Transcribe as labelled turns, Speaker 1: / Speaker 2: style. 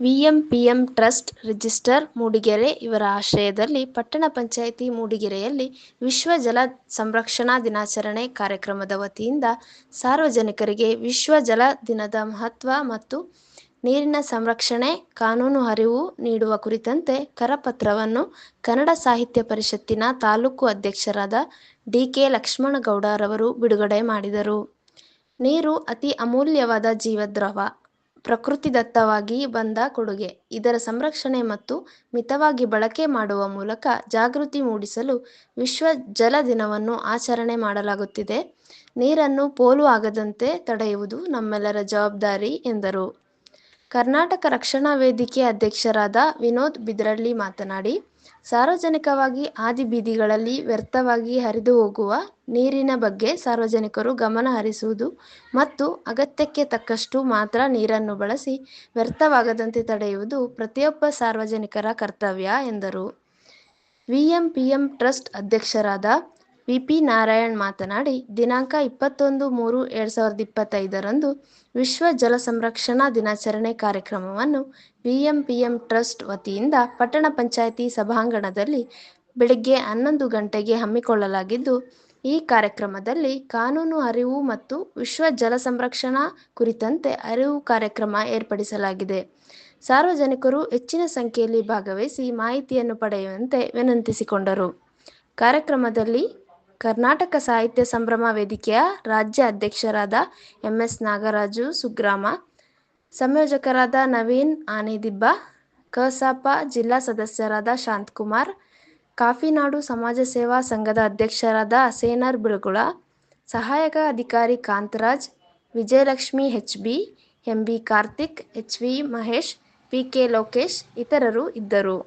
Speaker 1: ವಿಎಂಪಿಎಂ trust register Mudigere ಇವರ ಆಶ್ರಯದಲ್ಲಿ ಪಟ್ಟಣ ಪಂಚಾಯಿತಿ ಮೂಡಿಗೆರೆಯಲ್ಲಿ ವಿಶ್ವ ಜಲ ಸಂರಕ್ಷಣಾ ದಿನಾಚರಣೆ ಕಾರ್ಯಕ್ರಮದ ವತಿಯಿಂದ ಸಾರ್ವಜನಿಕರಿಗೆ ವಿಶ್ವ ಜಲ ದಿನದ ಮಹತ್ವ ಮತ್ತು ನೀರಿನ ಸಂರಕ್ಷಣೆ, ಕಾನೂನು ಅರಿವು ನೀಡುವ ಕುರಿತಂತೆ ಕರಪತ್ರವನ್ನು ಕನ್ನಡ ಸಾಹಿತ್ಯ ಪರಿಷತ್ತಿನ ತಾಲೂಕು ಅಧ್ಯಕ್ಷರಾದ ಡಿಕೆ ಲಕ್ಷ್ಮಣಗೌಡರವರು ಬಿಡುಗಡೆ ಮಾಡಿದರು. ನೀರು ಅತಿ ಅಮೂಲ್ಯವಾದ ಜೀವದ್ರವ. ಪ್ರಕೃತಿದತ್ತವಾಗಿ ಬಂದ ಕೊಡುಗೆ. ಇದರ ಸಂರಕ್ಷಣೆ ಮತ್ತು ಮಿತವಾಗಿ ಬಳಕೆ ಮಾಡುವ ಮೂಲಕ ಜಾಗೃತಿ ಮೂಡಿಸಲು ವಿಶ್ವ ಜಲ ದಿನವನ್ನು ಆಚರಣೆ ಮಾಡಲಾಗುತ್ತಿದೆ. ನೀರನ್ನು ಪೋಲು ಆಗದಂತೆ ತಡೆಯುವುದು ನಮ್ಮೆಲ್ಲರ ಜವಾಬ್ದಾರಿ, ಎಂದರು. ಕರ್ನಾಟಕ ರಕ್ಷಣಾ ವೇದಿಕೆ ಅಧ್ಯಕ್ಷರಾದ ವಿನೋದ್ ಬಿದ್ರಳ್ಳಿ ಮಾತನಾಡಿ, ಸಾರ್ವಜನಿಕವಾಗಿ ಹಾದಿ ಬೀದಿಗಳಲ್ಲಿ ವ್ಯರ್ಥವಾಗಿ ಹರಿದು ಹೋಗುವ ನೀರಿನ ಬಗ್ಗೆ ಸಾರ್ವಜನಿಕರು ಗಮನ ಹರಿಸುವುದು ಮತ್ತು ಅಗತ್ಯಕ್ಕೆ ತಕ್ಕಷ್ಟು ಮಾತ್ರ ನೀರನ್ನು ಬಳಸಿ ವ್ಯರ್ಥವಾಗದಂತೆ ತಡೆಯುವುದು ಪ್ರತಿಯೊಬ್ಬ ಸಾರ್ವಜನಿಕರ ಕರ್ತವ್ಯ ಎಂದರು. ವಿಎಂಪಿಎಂ ಟ್ರಸ್ಟ್ ಅಧ್ಯಕ್ಷರಾದ ವಿ. ಪಿ. ನಾರಾಯಣ್ ಮಾತನಾಡಿ, ದಿನಾಂಕ ಇಪ್ಪತ್ತೊಂದು-ಮೂರು ಎರಡ್ ಸಾವಿರದ ಇಪ್ಪತ್ತೈದರಂದು ವಿಶ್ವ ಜಲ ಸಂರಕ್ಷಣಾ ದಿನಾಚರಣೆ ಕಾರ್ಯಕ್ರಮವನ್ನು ವಿಎಂಪಿಎಂ ಟ್ರಸ್ಟ್ ವತಿಯಿಂದ ಪಟ್ಟಣ ಪಂಚಾಯಿತಿ ಸಭಾಂಗಣದಲ್ಲಿ ಬೆಳಗ್ಗೆ ಹನ್ನೊಂದು ಗಂಟೆಗೆ ಹಮ್ಮಿಕೊಳ್ಳಲಾಗಿದ್ದು, ಈ ಕಾರ್ಯಕ್ರಮದಲ್ಲಿ ಕಾನೂನು ಅರಿವು ಮತ್ತು ವಿಶ್ವ ಜಲ ಸಂರಕ್ಷಣಾ ಕುರಿತಂತೆ ಅರಿವು ಕಾರ್ಯಕ್ರಮ ಏರ್ಪಡಿಸಲಾಗಿದೆ. ಸಾರ್ವಜನಿಕರು ಹೆಚ್ಚಿನ ಸಂಖ್ಯೆಯಲ್ಲಿ ಭಾಗವಹಿಸಿ ಮಾಹಿತಿಯನ್ನು ಪಡೆಯುವಂತೆ ವಿನಂತಿಸಿಕೊಂಡರು. ಕಾರ್ಯಕ್ರಮದಲ್ಲಿ ಕರ್ನಾಟಕ ಸಾಹಿತ್ಯ ಸಂಭ್ರಮ ವೇದಿಕೆಯ ರಾಜ್ಯ ಅಧ್ಯಕ್ಷರಾದ ಎಂ. ಎಸ್. ನಾಗರಾಜು ಸುಗ್ರಾಮ, ಸಂಯೋಜಕರಾದ ನವೀನ್ ಆನೆದಿಬ್ಬ, ಕಸಾಪ ಜಿಲ್ಲಾ ಸದಸ್ಯರಾದ ಶಾಂತಕುಮಾರ್, ಕಾಫಿನಾಡು ಸಮಾಜ ಸೇವಾ ಸಂಘದ ಅಧ್ಯಕ್ಷರಾದ ಅಸೇನರ್ ಬಿಳ್ಗುಳ, ಸಹಾಯಕ ಅಧಿಕಾರಿ Kantharaj, Vijayalakshmi H. B., M. B. Karthik, H. V. Mahesh, P. K. Lokesh ಇತರರು ಇದ್ದರು.